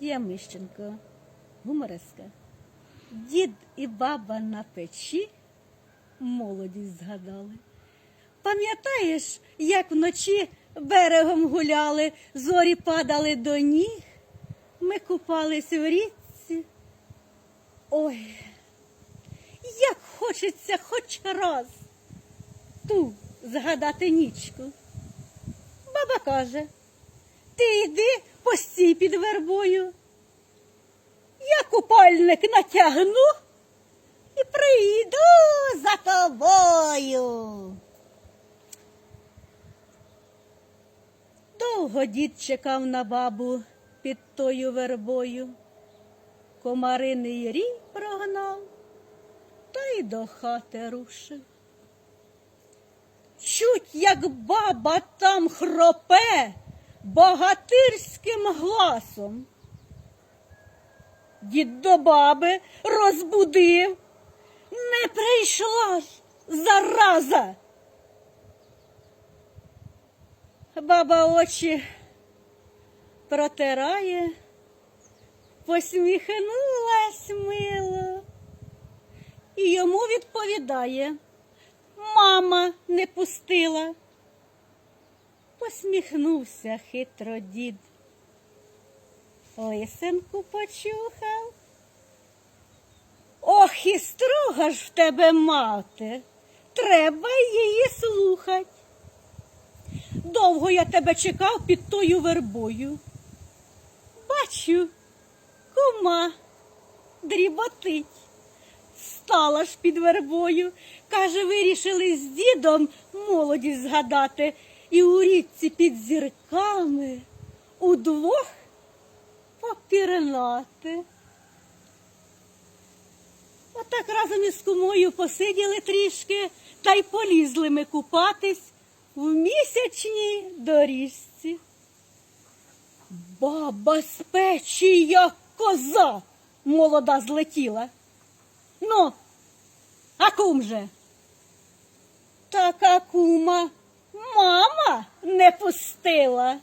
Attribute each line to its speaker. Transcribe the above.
Speaker 1: Лідія Мищенко, гумореска. Дід і баба на печі молодість згадали. Пам'ятаєш, як вночі берегом гуляли, зорі падали до ніг, ми купались у річці. Ой, як хочеться хоч раз ту згадати нічку. Баба каже, ти йди постій під вербою. Я купальник натягну і прийду за тобою. Довго дід чекав на бабу під тою вербою. Комариний рій прогнав та й до хати рушив. Чуть, як баба там хропе богатирським гласом. Дід до баби розбудив, не прийшла зараза. Баба очі протирає, посміхнулась мило і йому відповідає, мама не пустила. Посміхнувся хитро дід. Лисенку почухав. Ох, і строга ж в тебе мати. Треба її слухать. Довго я тебе чекав під тою вербою. Бачу, кума дріботить. Стала ж під вербою. Каже, вирішили з дідом молодість згадати і у річці під зірками удвох попірнати. Отак разом із кумою посиділи трішки та й полізли ми купатись в місячній доріжці. Баба з печі, як коза, молода злетіла. Ну, а кум же? Така кума мама не пустила.